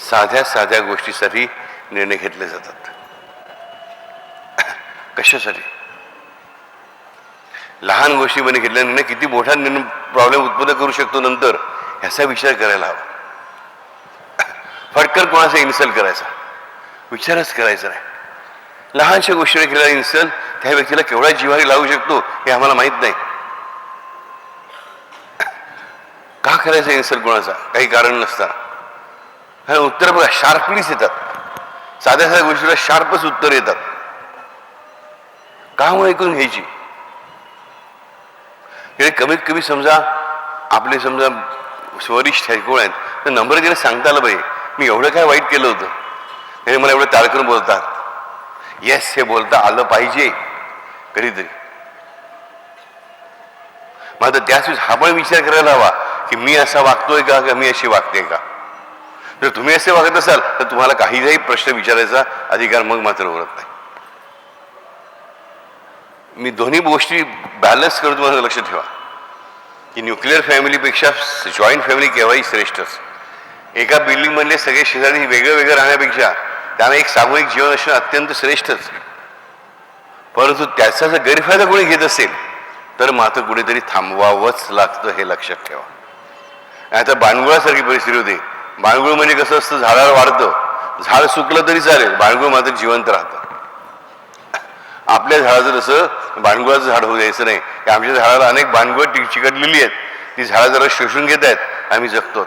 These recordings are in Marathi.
साध्या साध्या गोष्टीसाठी निर्णय घेतले जातात. कशासाठी? लहान गोष्टीमध्ये घेतल्या निर्णय किती मोठा निर्णय प्रॉब्लेम उत्पन्न करू शकतो नंतर ह्याचा विचार करायला हवा. फटकर कोणाचा इन्सल्ट करायचा? विचारच करायचा नाही. लहानशा गोष्टीने केलेला इन्सल्ट त्या व्यक्तीला केवढा जिव्हारी लागू शकतो हे आम्हाला माहीत नाही. का करायचं इन्सल्ट कोणाचा? काही कारण नसताना. आणि उत्तर बघा शार्पलीच येतात. साध्या साध्या गोष्टीला शार्पच उत्तर येतात. का ऐकून घ्यायची? हे कमीत कमी समजा आपले समजा वरिष्ठ आहेत कोण आहेत तर नंबर गेले सांगता आलं पाहिजे मी एवढं काय वाईट केलं होतं? त्याने मला एवढं ताळ बोलतात. येस हे बोलता आलं पाहिजे कधीतरी. मात्र त्याच हा पण विचार करायला हवा की मी असा वागतोय का का मी अशी वागते का? जर तुम्ही असे वागत असाल तर तुम्हाला काहीही प्रश्न विचारायचा अधिकार मग मात्र उरत नाही. मी दोन्ही गोष्टी बॅलन्स करून तुम्हाला लक्ष ठेवा. की न्यूक्लिअर फॅमिलीपेक्षा जॉईंट फॅमिली केव्हाही श्रेष्ठच एका बिल्डिंगमधले सगळे शेजारी वेगळं वेगळं राहण्यापेक्षा त्यांना एक सामूहिक जीवन असणं अत्यंत श्रेष्ठच परंतु त्याचा जर गैरफायदा कोणी घेत असेल तर मात्र कुठेतरी थांबवावंच लागतं हे लक्षात ठेवा. आता बाणगुळासारखी परिस्थिती होती. बाणगुळ म्हणजे कसं असतं झाडावर वाढतं. झाड सुकलं तरी चालेल बाणगुळ मात्र जिवंत राहतं. आपल्या झाडाचं जसं भांडगुळाचं झाड होऊ द्यायचं नाही की आमच्या झाडाला अनेक भांडगुळ चिकटलेली आहेत. ती झाडं जरा शोषून घेत आहेत आम्ही जगतो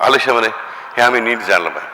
आलस्यामध्ये हे आम्ही नीट जाणलं पाहिजे.